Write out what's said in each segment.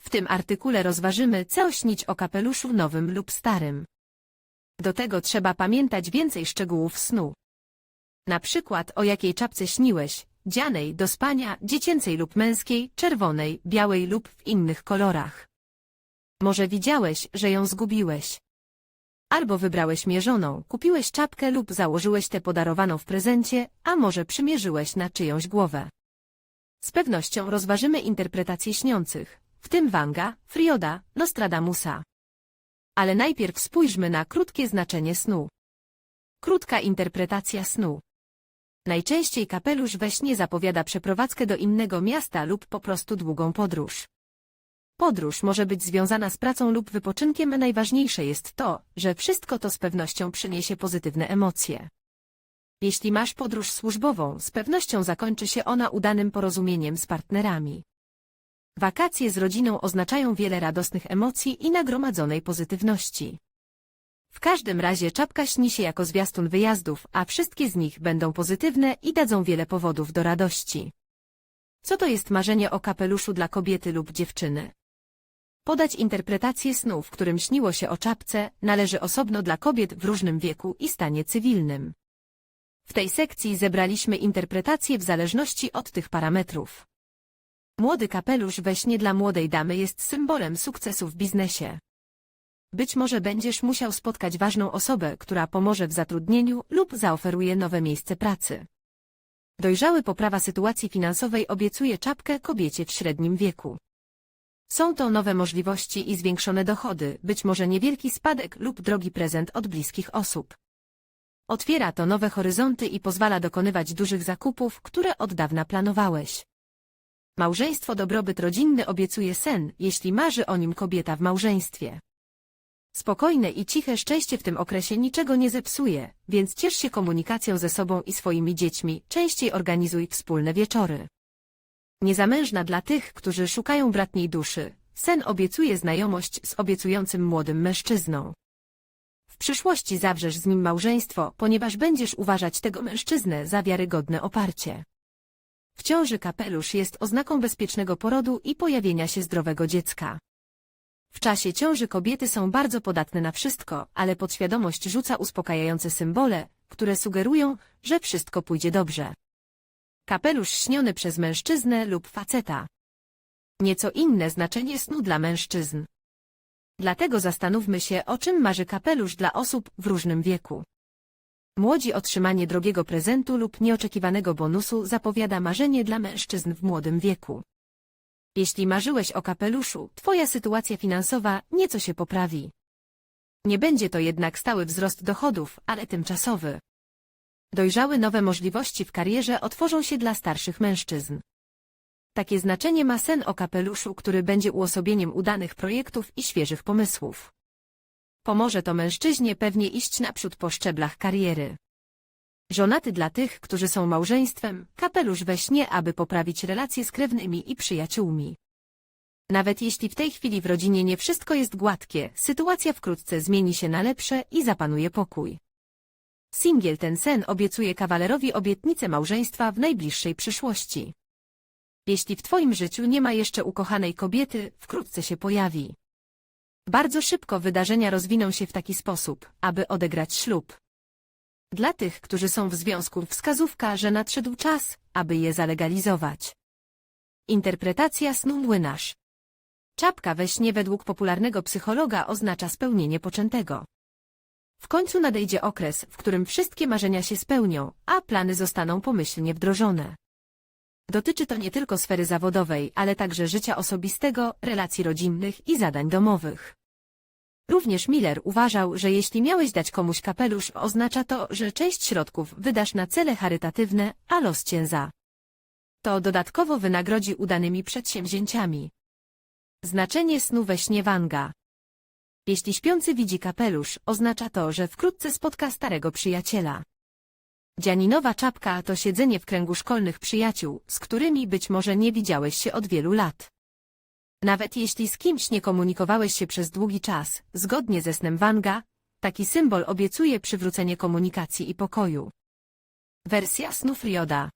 W tym artykule rozważymy, co śnić o kapeluszu nowym lub starym. Do tego trzeba pamiętać więcej szczegółów snu. Na przykład o jakiej czapce śniłeś, dzianej, do spania, dziecięcej lub męskiej, czerwonej, białej lub w innych kolorach. Może widziałeś, że ją zgubiłeś. Albo wybrałeś mierzoną, kupiłeś czapkę lub założyłeś tę podarowaną w prezencie, a może przymierzyłeś na czyjąś głowę. Z pewnością rozważymy interpretacje śniących, w tym Wanga, Frioda, Nostradamusa. Ale najpierw spójrzmy na krótkie znaczenie snu. Krótka interpretacja snu. Najczęściej kapelusz we śnie zapowiada przeprowadzkę do innego miasta lub po prostu długą podróż. Podróż może być związana z pracą lub wypoczynkiem, najważniejsze jest to, że wszystko to z pewnością przyniesie pozytywne emocje. Jeśli masz podróż służbową, z pewnością zakończy się ona udanym porozumieniem z partnerami. Wakacje z rodziną oznaczają wiele radosnych emocji i nagromadzonej pozytywności. W każdym razie czapka śni się jako zwiastun wyjazdów, a wszystkie z nich będą pozytywne i dadzą wiele powodów do radości. Co to jest marzenie o kapeluszu dla kobiety lub dziewczyny? Podać interpretację snu, w którym śniło się o czapce, należy osobno dla kobiet w różnym wieku i stanie cywilnym. W tej sekcji zebraliśmy interpretacje w zależności od tych parametrów. Młody kapelusz we śnie dla młodej damy jest symbolem sukcesu w biznesie. Być może będziesz musiał spotkać ważną osobę, która pomoże w zatrudnieniu lub zaoferuje nowe miejsce pracy. Dojrzały poprawa sytuacji finansowej obiecuje czapkę kobiecie w średnim wieku. Są to nowe możliwości i zwiększone dochody, być może niewielki spadek lub drogi prezent od bliskich osób. Otwiera to nowe horyzonty i pozwala dokonywać dużych zakupów, które od dawna planowałeś. Małżeństwo dobrobyt rodzinny obiecuje sen, jeśli marzy o nim kobieta w małżeństwie. Spokojne i ciche szczęście w tym okresie niczego nie zepsuje, więc ciesz się komunikacją ze sobą i swoimi dziećmi, częściej organizuj wspólne wieczory. Niezamężna dla tych, którzy szukają bratniej duszy, sen obiecuje znajomość z obiecującym młodym mężczyzną. W przyszłości zawrzesz z nim małżeństwo, ponieważ będziesz uważać tego mężczyznę za wiarygodne oparcie. W ciąży kapelusz jest oznaką bezpiecznego porodu i pojawienia się zdrowego dziecka. W czasie ciąży kobiety są bardzo podatne na wszystko, ale podświadomość rzuca uspokajające symbole, które sugerują, że wszystko pójdzie dobrze. Kapelusz śniony przez mężczyznę lub faceta. Nieco inne znaczenie snu dla mężczyzn. Dlatego zastanówmy się, o czym marzy kapelusz dla osób w różnym wieku. Młodzi otrzymanie drogiego prezentu lub nieoczekiwanego bonusu zapowiada marzenie dla mężczyzn w młodym wieku. Jeśli marzyłeś o kapeluszu, twoja sytuacja finansowa nieco się poprawi. Nie będzie to jednak stały wzrost dochodów, ale tymczasowy. Dojrzały nowe możliwości w karierze otworzą się dla starszych mężczyzn. Takie znaczenie ma sen o kapeluszu, który będzie uosobieniem udanych projektów i świeżych pomysłów. Pomoże to mężczyźnie pewnie iść naprzód po szczeblach kariery. Żonaty dla tych, którzy są małżeństwem, kapelusz we śnie, aby poprawić relacje z krewnymi i przyjaciółmi. Nawet jeśli w tej chwili w rodzinie nie wszystko jest gładkie, sytuacja wkrótce zmieni się na lepsze i zapanuje pokój. Singiel ten sen obiecuje kawalerowi obietnicę małżeństwa w najbliższej przyszłości. Jeśli w twoim życiu nie ma jeszcze ukochanej kobiety, wkrótce się pojawi. Bardzo szybko wydarzenia rozwiną się w taki sposób, aby odegrać ślub. Dla tych, którzy są w związku, wskazówka, że nadszedł czas, aby je zalegalizować. Interpretacja snu młynarz. Czapka we śnie według popularnego psychologa oznacza spełnienie poczętego. W końcu nadejdzie okres, w którym wszystkie marzenia się spełnią, a plany zostaną pomyślnie wdrożone. Dotyczy to nie tylko sfery zawodowej, ale także życia osobistego, relacji rodzinnych i zadań domowych. Również Miller uważał, że jeśli miałeś dać komuś kapelusz, oznacza to, że część środków wydasz na cele charytatywne, a los cię za. To dodatkowo wynagrodzi udanymi przedsięwzięciami. Znaczenie snu we śnie Wanga Jeśli śpiący widzi kapelusz, oznacza to, że wkrótce spotka starego przyjaciela. Dzianinowa czapka to siedzenie w kręgu szkolnych przyjaciół, z którymi być może nie widziałeś się od wielu lat. Nawet jeśli z kimś nie komunikowałeś się przez długi czas, zgodnie ze snem Wanga, taki symbol obiecuje przywrócenie komunikacji i pokoju. Wersja snów Rioda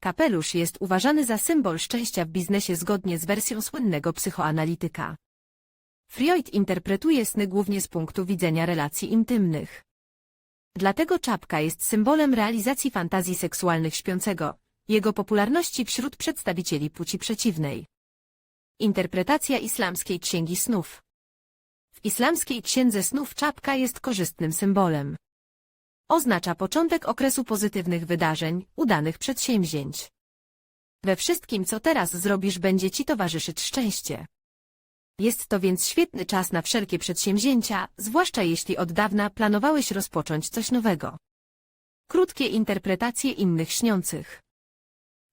Kapelusz jest uważany za symbol szczęścia w biznesie zgodnie z wersją słynnego psychoanalityka. Freud interpretuje sny głównie z punktu widzenia relacji intymnych. Dlatego czapka jest symbolem realizacji fantazji seksualnych śpiącego, jego popularności wśród przedstawicieli płci przeciwnej. Interpretacja islamskiej księgi snów W islamskiej księdze snów czapka jest korzystnym symbolem. Oznacza początek okresu pozytywnych wydarzeń, udanych przedsięwzięć. We wszystkim, co teraz zrobisz, będzie ci towarzyszyć szczęście. Jest to więc świetny czas na wszelkie przedsięwzięcia, zwłaszcza jeśli od dawna planowałeś rozpocząć coś nowego. Krótkie interpretacje innych śniących.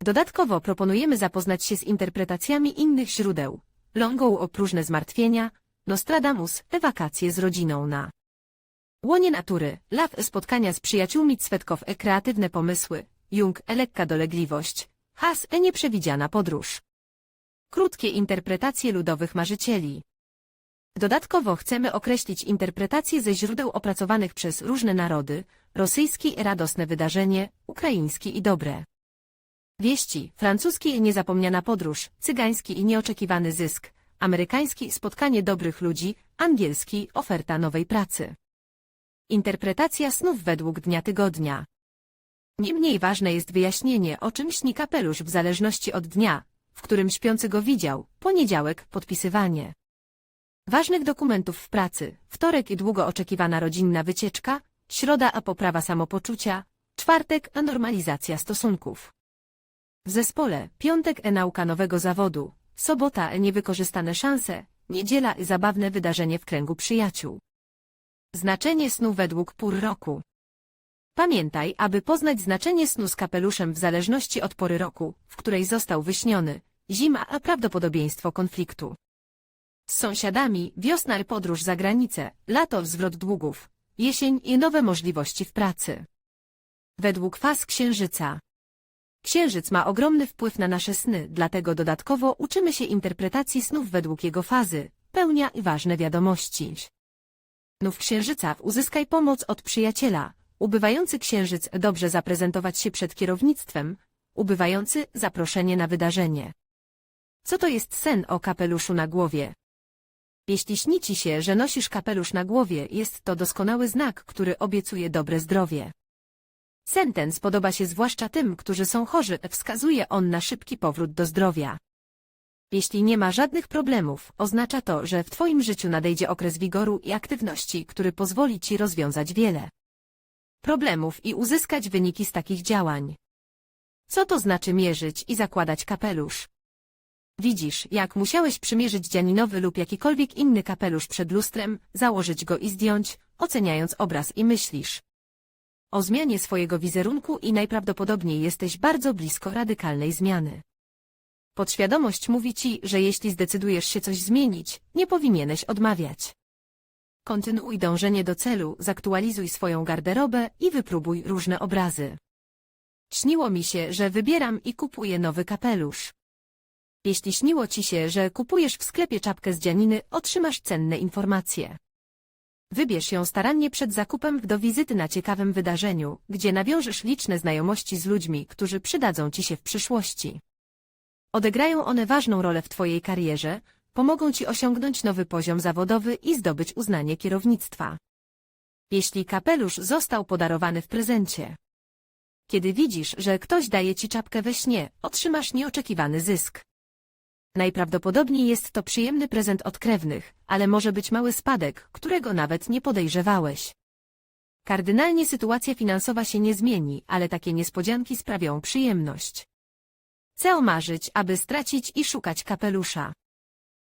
Dodatkowo proponujemy zapoznać się z interpretacjami innych źródeł. Longą o próżne zmartwienia, Nostradamus, wakacje z rodziną na łonie natury, Love spotkania z przyjaciółmi Cwetkow e kreatywne pomysły, Jung e lekka dolegliwość, Has e nieprzewidziana podróż. Krótkie interpretacje ludowych marzycieli. Dodatkowo chcemy określić interpretacje ze źródeł opracowanych przez różne narody, rosyjski radosne wydarzenie, ukraiński i dobre. Wieści, francuski niezapomniana podróż, cygański i nieoczekiwany zysk, amerykański spotkanie dobrych ludzi, angielski oferta nowej pracy. Interpretacja snów według dnia tygodnia. Niemniej ważne jest wyjaśnienie, o czym śni kapelusz w zależności od dnia, w którym śpiący go widział, poniedziałek podpisywanie ważnych dokumentów w pracy, wtorek i długo oczekiwana rodzinna wycieczka, środa a poprawa samopoczucia, czwartek a normalizacja stosunków. W zespole piątek e nauka nowego zawodu, sobota e niewykorzystane szanse, niedziela e zabawne wydarzenie w kręgu przyjaciół. Znaczenie snu według pór roku. Pamiętaj, aby poznać znaczenie snu z kapeluszem w zależności od pory roku, w której został wyśniony, zima a prawdopodobieństwo konfliktu. Z sąsiadami, wiosna podróż za granicę, lato zwrot długów, jesień i nowe możliwości w pracy. Według faz księżyca. Księżyc ma ogromny wpływ na nasze sny, dlatego dodatkowo uczymy się interpretacji snów według jego fazy, pełnia i ważne wiadomości. Nów księżyca uzyskaj pomoc od przyjaciela, ubywający księżyc dobrze zaprezentować się przed kierownictwem, ubywający zaproszenie na wydarzenie. Co to jest sen o kapeluszu na głowie? Jeśli śni ci się, że nosisz kapelusz na głowie, jest to doskonały znak, który obiecuje dobre zdrowie. Sen ten spodoba się zwłaszcza tym, którzy są chorzy, wskazuje on na szybki powrót do zdrowia. Jeśli nie ma żadnych problemów, oznacza to, że w Twoim życiu nadejdzie okres wigoru i aktywności, który pozwoli Ci rozwiązać wiele problemów i uzyskać wyniki z takich działań. Co to znaczy mierzyć i zakładać kapelusz? Widzisz, jak musiałeś przymierzyć dzianinowy lub jakikolwiek inny kapelusz przed lustrem, założyć go i zdjąć, oceniając obraz i myślisz o zmianie swojego wizerunku i najprawdopodobniej jesteś bardzo blisko radykalnej zmiany. Podświadomość mówi ci, że jeśli zdecydujesz się coś zmienić, nie powinieneś odmawiać. Kontynuuj dążenie do celu, zaktualizuj swoją garderobę i wypróbuj różne obrazy. Śniło mi się, że wybieram i kupuję nowy kapelusz. Jeśli śniło ci się, że kupujesz w sklepie czapkę z dzianiny, otrzymasz cenne informacje. Wybierz ją starannie przed zakupem do wizyty na ciekawym wydarzeniu, gdzie nawiążesz liczne znajomości z ludźmi, którzy przydadzą ci się w przyszłości. Odegrają one ważną rolę w Twojej karierze, pomogą Ci osiągnąć nowy poziom zawodowy i zdobyć uznanie kierownictwa. Jeśli kapelusz został podarowany w prezencie. Kiedy widzisz, że ktoś daje Ci czapkę we śnie, otrzymasz nieoczekiwany zysk. Najprawdopodobniej jest to przyjemny prezent od krewnych, ale może być mały spadek, którego nawet nie podejrzewałeś. Kardynalnie sytuacja finansowa się nie zmieni, ale takie niespodzianki sprawią przyjemność. Co marzyć, aby stracić i szukać kapelusza?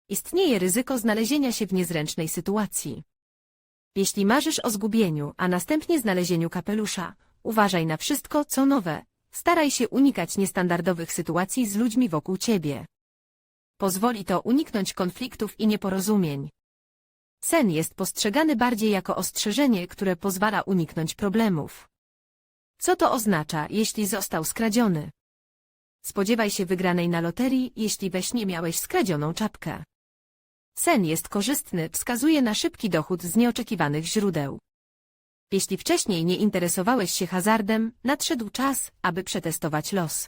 Istnieje ryzyko znalezienia się w niezręcznej sytuacji. Jeśli marzysz o zgubieniu, a następnie znalezieniu kapelusza, uważaj na wszystko, co nowe. Staraj się unikać niestandardowych sytuacji z ludźmi wokół ciebie. Pozwoli to uniknąć konfliktów i nieporozumień. Sen jest postrzegany bardziej jako ostrzeżenie, które pozwala uniknąć problemów. Co to oznacza, jeśli został skradziony? Spodziewaj się wygranej na loterii, jeśli we śnie miałeś skradzioną czapkę. Sen jest korzystny, wskazuje na szybki dochód z nieoczekiwanych źródeł. Jeśli wcześniej nie interesowałeś się hazardem, nadszedł czas, aby przetestować los.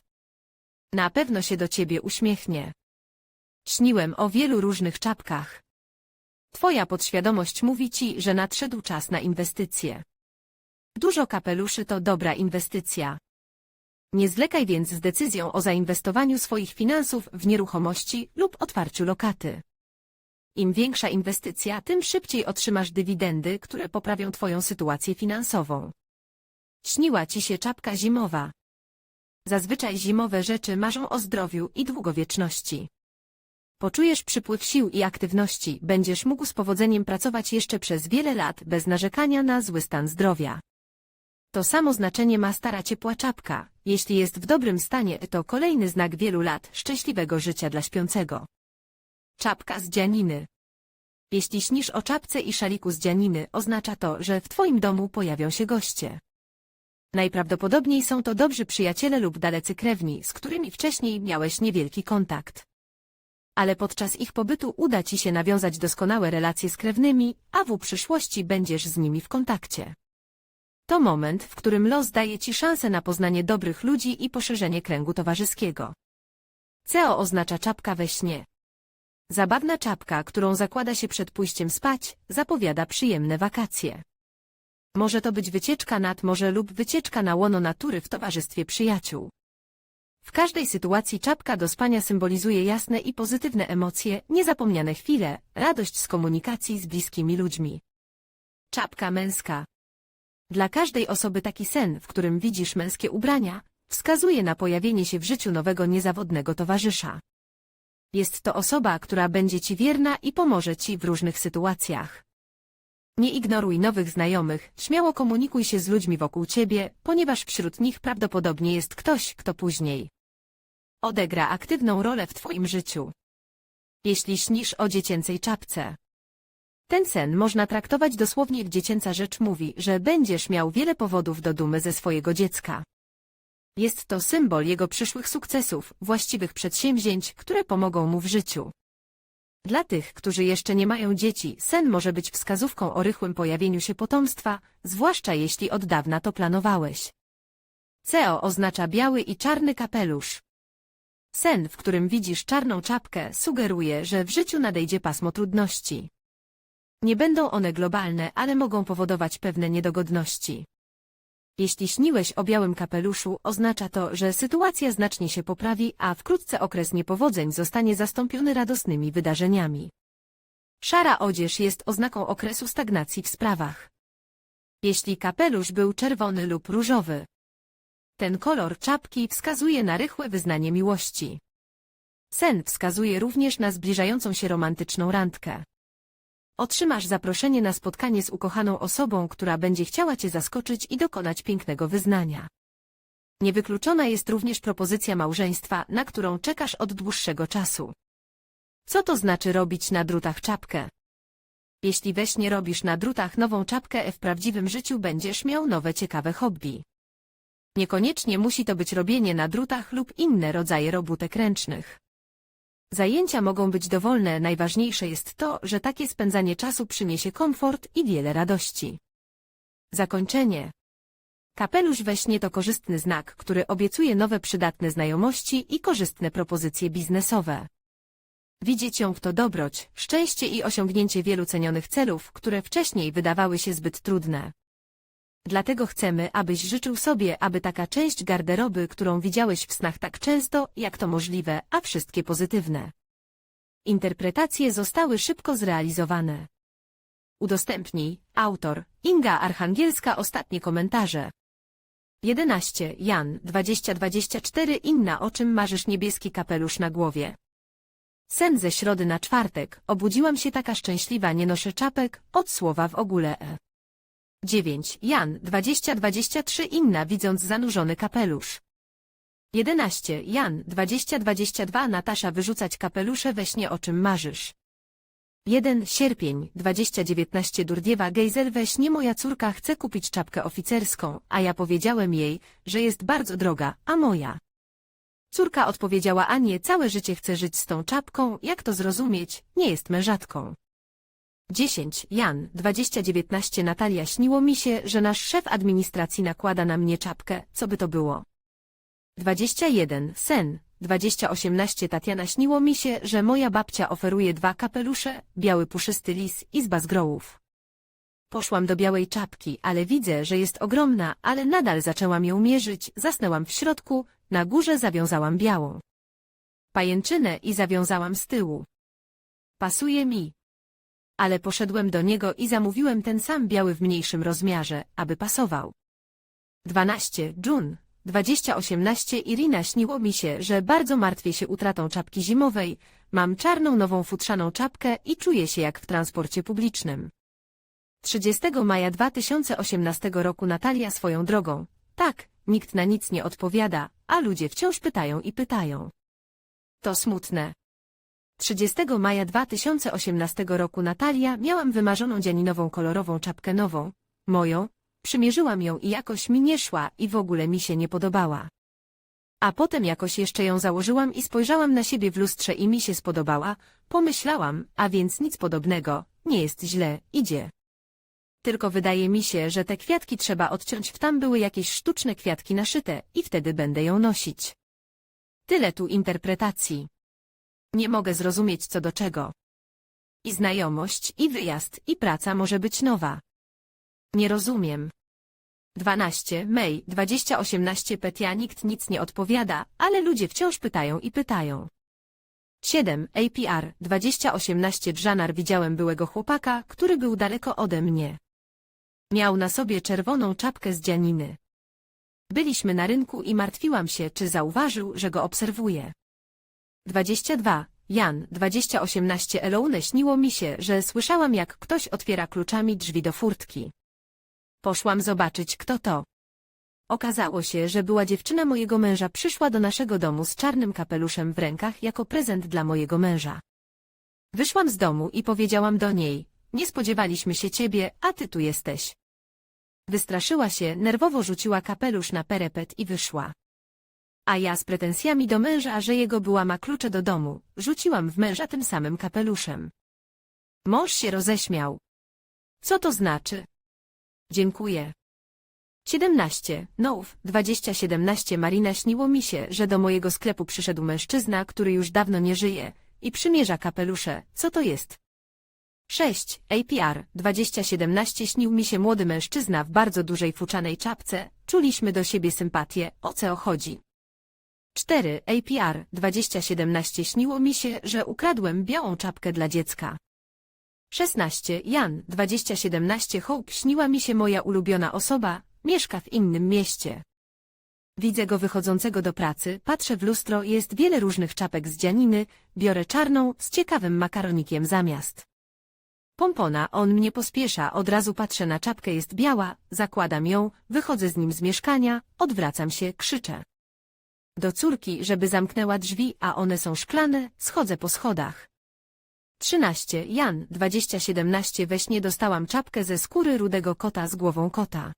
Na pewno się do ciebie uśmiechnie. Śniłem o wielu różnych czapkach. Twoja podświadomość mówi ci, że nadszedł czas na inwestycje. Dużo kapeluszy to dobra inwestycja. Nie zwlekaj więc z decyzją o zainwestowaniu swoich finansów w nieruchomości lub otwarciu lokaty. Im większa inwestycja, tym szybciej otrzymasz dywidendy, które poprawią Twoją sytuację finansową. Śniła Ci się czapka zimowa. Zazwyczaj zimowe rzeczy marzą o zdrowiu i długowieczności. Poczujesz przypływ sił i aktywności, będziesz mógł z powodzeniem pracować jeszcze przez wiele lat bez narzekania na zły stan zdrowia. To samo znaczenie ma stara ciepła czapka. Jeśli jest w dobrym stanie, to kolejny znak wielu lat szczęśliwego życia dla śpiącego. Czapka z dzianiny. Jeśli śnisz o czapce i szaliku z dzianiny, oznacza to, że w twoim domu pojawią się goście. Najprawdopodobniej są to dobrzy przyjaciele lub dalecy krewni, z którymi wcześniej miałeś niewielki kontakt. Ale podczas ich pobytu uda ci się nawiązać doskonałe relacje z krewnymi, a w przyszłości będziesz z nimi w kontakcie. To moment, w którym los daje ci szansę na poznanie dobrych ludzi i poszerzenie kręgu towarzyskiego. CEO oznacza czapka we śnie. Zabawna czapka, którą zakłada się przed pójściem spać, zapowiada przyjemne wakacje. Może to być wycieczka nad morze lub wycieczka na łono natury w towarzystwie przyjaciół. W każdej sytuacji czapka do spania symbolizuje jasne i pozytywne emocje, niezapomniane chwile, radość z komunikacji z bliskimi ludźmi. Czapka męska. Dla każdej osoby taki sen, w którym widzisz męskie ubrania, wskazuje na pojawienie się w życiu nowego niezawodnego towarzysza. Jest to osoba, która będzie ci wierna i pomoże ci w różnych sytuacjach. Nie ignoruj nowych znajomych, śmiało komunikuj się z ludźmi wokół ciebie, ponieważ wśród nich prawdopodobnie jest ktoś, kto później odegra aktywną rolę w twoim życiu. Jeśli śnisz o dziecięcej czapce. Ten sen można traktować dosłownie jak dziecięca rzecz mówi, że będziesz miał wiele powodów do dumy ze swojego dziecka. Jest to symbol jego przyszłych sukcesów, właściwych przedsięwzięć, które pomogą mu w życiu. Dla tych, którzy jeszcze nie mają dzieci, sen może być wskazówką o rychłym pojawieniu się potomstwa, zwłaszcza jeśli od dawna to planowałeś. CEO oznacza biały i czarny kapelusz. Sen, w którym widzisz czarną czapkę, sugeruje, że w życiu nadejdzie pasmo trudności. Nie będą one globalne, ale mogą powodować pewne niedogodności. Jeśli śniłeś o białym kapeluszu, oznacza to, że sytuacja znacznie się poprawi, a wkrótce okres niepowodzeń zostanie zastąpiony radosnymi wydarzeniami. Szara odzież jest oznaką okresu stagnacji w sprawach. Jeśli kapelusz był czerwony lub różowy, ten kolor czapki wskazuje na rychłe wyznanie miłości. Sen wskazuje również na zbliżającą się romantyczną randkę. Otrzymasz zaproszenie na spotkanie z ukochaną osobą, która będzie chciała Cię zaskoczyć i dokonać pięknego wyznania. Niewykluczona jest również propozycja małżeństwa, na którą czekasz od dłuższego czasu. Co to znaczy robić na drutach czapkę? Jeśli we śnie robisz na drutach nową czapkę, w prawdziwym życiu będziesz miał nowe ciekawe hobby. Niekoniecznie musi to być robienie na drutach lub inne rodzaje robótek ręcznych. Zajęcia mogą być dowolne, najważniejsze jest to, że takie spędzanie czasu przyniesie komfort i wiele radości. Zakończenie. Kapelusz we śnie to korzystny znak, który obiecuje nowe przydatne znajomości i korzystne propozycje biznesowe. Widzieć ją to dobroć, szczęście i osiągnięcie wielu cenionych celów, które wcześniej wydawały się zbyt trudne. Dlatego chcemy, abyś życzył sobie, aby taka część garderoby, którą widziałeś w snach tak często, jak to możliwe, a wszystkie pozytywne. Interpretacje zostały szybko zrealizowane. Udostępnij, autor, Inga Archangielska Ostatnie komentarze. 11. Jan 2024 Inna o czym marzysz niebieski kapelusz na głowie. Sen ze środy na czwartek, obudziłam się taka szczęśliwa nie noszę czapek, od słowa w ogóle e. 9. Jan 2023 Inna widząc zanurzony kapelusz. 11. Jan 2022 Natasza wyrzucać kapelusze we śnie o czym marzysz. 1 sierpień 2019 Durdiewa Gejzel weź nie moja córka chce kupić czapkę oficerską, a ja powiedziałem jej, że jest bardzo droga, a moja. Córka odpowiedziała a nie całe życie chce żyć z tą czapką, jak to zrozumieć, nie jest mężatką. 10 Jan 2019 Natalia śniło mi się, że nasz szef administracji nakłada na mnie czapkę, co by to było. 21 Sen 2018 Tatiana śniło mi się, że moja babcia oferuje dwa kapelusze, biały puszysty lis i z bazgrołów. Poszłam do białej czapki, ale widzę, że jest ogromna, ale nadal zaczęłam ją mierzyć, zasnęłam w środku, na górze zawiązałam białą. Pajęczynę i zawiązałam z tyłu. Pasuje mi. Ale poszedłem do niego i zamówiłem ten sam biały w mniejszym rozmiarze, aby pasował. 12 June 2018 Irina śniło mi się, że bardzo martwię się utratą czapki zimowej, mam czarną nową futrzaną czapkę i czuję się jak w transporcie publicznym. 30 maja 2018 roku Natalia swoją drogą. Tak, nikt na nic nie odpowiada, a ludzie wciąż pytają i pytają. To smutne. 30 maja 2018 roku Natalia miałam wymarzoną dzianinową kolorową czapkę nową, moją, przymierzyłam ją i jakoś mi nie szła i w ogóle mi się nie podobała. A potem jakoś jeszcze ją założyłam i spojrzałam na siebie w lustrze i mi się spodobała, pomyślałam, a więc nic podobnego, nie jest źle, idzie. Tylko wydaje mi się, że te kwiatki trzeba odciąć w tam były jakieś sztuczne kwiatki naszyte i wtedy będę ją nosić. Tyle tu interpretacji. Nie mogę zrozumieć co do czego. I znajomość, i wyjazd, i praca może być nowa. Nie rozumiem. 12 May 2018 Petia nikt nic nie odpowiada, ale ludzie wciąż pytają i pytają. 7 APR 2018 Dżanar widziałem byłego chłopaka, który był daleko ode mnie. Miał na sobie czerwoną czapkę z dzianiny. Byliśmy na rynku i martwiłam się, czy zauważył, że go obserwuję. 22 Jan 2018 Elone śniło mi się, że słyszałam jak ktoś otwiera kluczami drzwi do furtki. Poszłam zobaczyć kto to. Okazało się, że była dziewczyna mojego męża przyszła do naszego domu z czarnym kapeluszem w rękach jako prezent dla mojego męża. Wyszłam z domu i powiedziałam do niej, nie spodziewaliśmy się ciebie, a ty tu jesteś. Wystraszyła się, nerwowo rzuciła kapelusz na perepet i wyszła. A ja z pretensjami do męża, że jego była ma klucze do domu, rzuciłam w męża tym samym kapeluszem. Mąż się roześmiał. Co to znaczy? Dziękuję. 17. Noów, 2017 Marina śniło mi się, że do mojego sklepu przyszedł mężczyzna, który już dawno nie żyje i przymierza kapelusze. Co to jest? 6. APR 2017 śnił mi się młody mężczyzna w bardzo dużej fuczanej czapce. Czuliśmy do siebie sympatię. O co chodzi? 4. APR 2017 śniło mi się, że ukradłem białą czapkę dla dziecka. 16. Jan 2017 Hope śniła mi się moja ulubiona osoba, mieszka w innym mieście. Widzę go wychodzącego do pracy, patrzę w lustro, jest wiele różnych czapek z dzianiny, biorę czarną, z ciekawym makaronikiem zamiast. Pompona, on mnie pospiesza, od razu patrzę na czapkę, jest biała, zakładam ją, wychodzę z nim z mieszkania, odwracam się, krzyczę. Do córki, żeby zamknęła drzwi, a one są szklane, schodzę po schodach. 13. Jan 2017 We śnie dostałam czapkę ze skóry rudego kota z głową kota.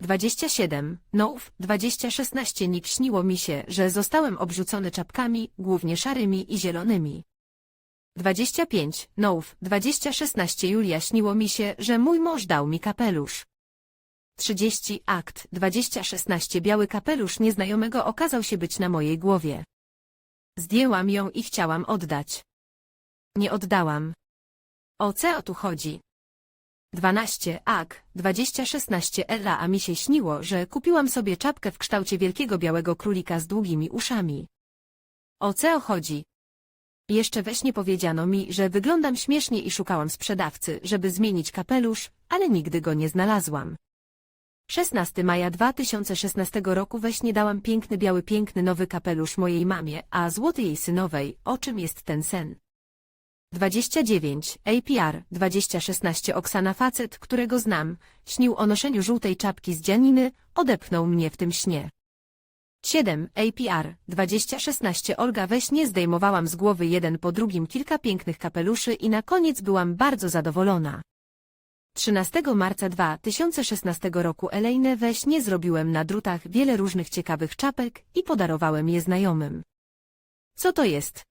27. Noów 2016 Nik śniło mi się, że zostałem obrzucony czapkami, głównie szarymi i zielonymi. 25. Noów 2016 Julia śniło mi się, że mój mąż dał mi kapelusz. 30. Akt 2016 Biały kapelusz nieznajomego okazał się być na mojej głowie. Zdjęłam ją i chciałam oddać. Nie oddałam. O co tu chodzi? 12 AK 2016 Ella a mi się śniło, że kupiłam sobie czapkę w kształcie wielkiego białego królika z długimi uszami. O co chodzi? Jeszcze we śnie powiedziano mi, że wyglądam śmiesznie i szukałam sprzedawcy, żeby zmienić kapelusz, ale nigdy go nie znalazłam. 16 maja 2016 roku we śnie dałam piękny biały piękny nowy kapelusz mojej mamie, a złoty jej synowej, o czym jest ten sen? 29. APR 2016 Oksana facet, którego znam, śnił o noszeniu żółtej czapki z dzianiny, odepchnął mnie w tym śnie. 7. APR 2016 Olga weź nie zdejmowałam z głowy jeden po drugim kilka pięknych kapeluszy i na koniec byłam bardzo zadowolona. 13 marca 2016 roku Elejne weź nie zrobiłem na drutach wiele różnych ciekawych czapek i podarowałem je znajomym. Co to jest?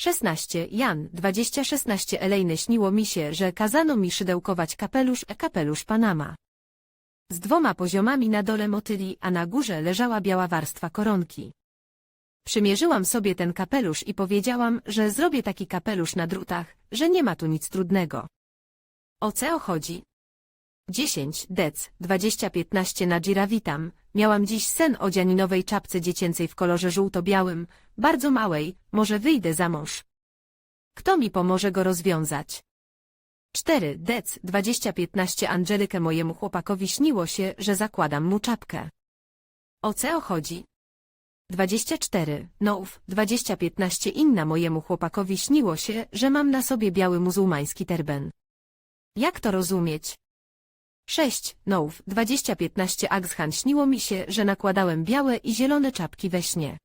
16. Jan 2016 Elejne śniło mi się, że kazano mi szydełkować kapelusz, e kapelusz Panama. Z dwoma poziomami na dole motyli, a na górze leżała biała warstwa koronki. Przymierzyłam sobie ten kapelusz i powiedziałam, że zrobię taki kapelusz na drutach, że nie ma tu nic trudnego. O co chodzi? 10. Dec 2015 na Gira witam. Miałam dziś sen o dzianinowej czapce dziecięcej w kolorze żółto-białym, bardzo małej, może wyjdę za mąż. Kto mi pomoże go rozwiązać? 4. Dec 2015 Angelikę mojemu chłopakowi śniło się, że zakładam mu czapkę. O co chodzi? 24. Noów 2015 Inna mojemu chłopakowi śniło się, że mam na sobie biały muzułmański terben. Jak to rozumieć? 6. Noów 2015 Axhan śniło mi się, że nakładałem białe i zielone czapki we śnie.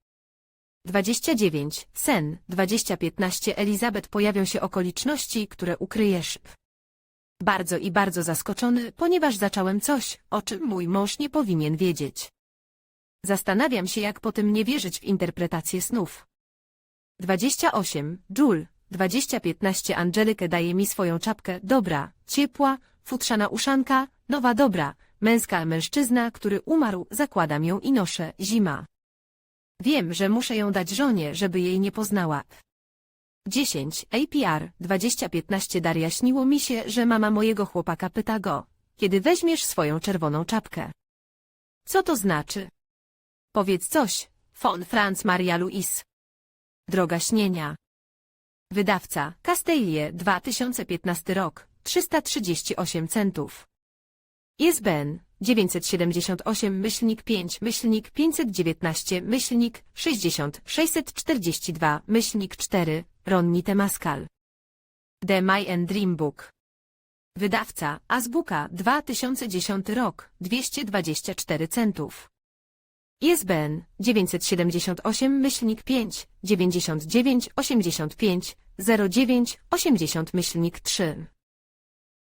29. Sen 2015 Elizabeth pojawią się okoliczności, które ukryjesz. Bardzo i bardzo zaskoczony, ponieważ zacząłem coś, o czym mój mąż nie powinien wiedzieć. Zastanawiam się, jak po tym nie wierzyć w interpretację snów. 28. Jul 2015 Angelikę daje mi swoją czapkę, dobra, ciepła, futrzana uszanka, nowa dobra, męska mężczyzna, który umarł, zakładam ją i noszę, zima. Wiem, że muszę ją dać żonie, żeby jej nie poznała. 10. APR 2015 Daria śniło mi się, że mama mojego chłopaka pyta go, kiedy weźmiesz swoją czerwoną czapkę. Co to znaczy? Powiedz coś, von Franz Maria Louis. Droga śnienia. Wydawca, Castellie, 2015 rok, 338 centów. ISBN 978 myślnik 5 myślnik 519 myślnik 60 642 myślnik 4 Ronni Temaskal. The My and Dream Book. Wydawca Azbuka 2010 rok 224 centów. ISBN 978 myślnik 5 99 85 09 80 myślnik 3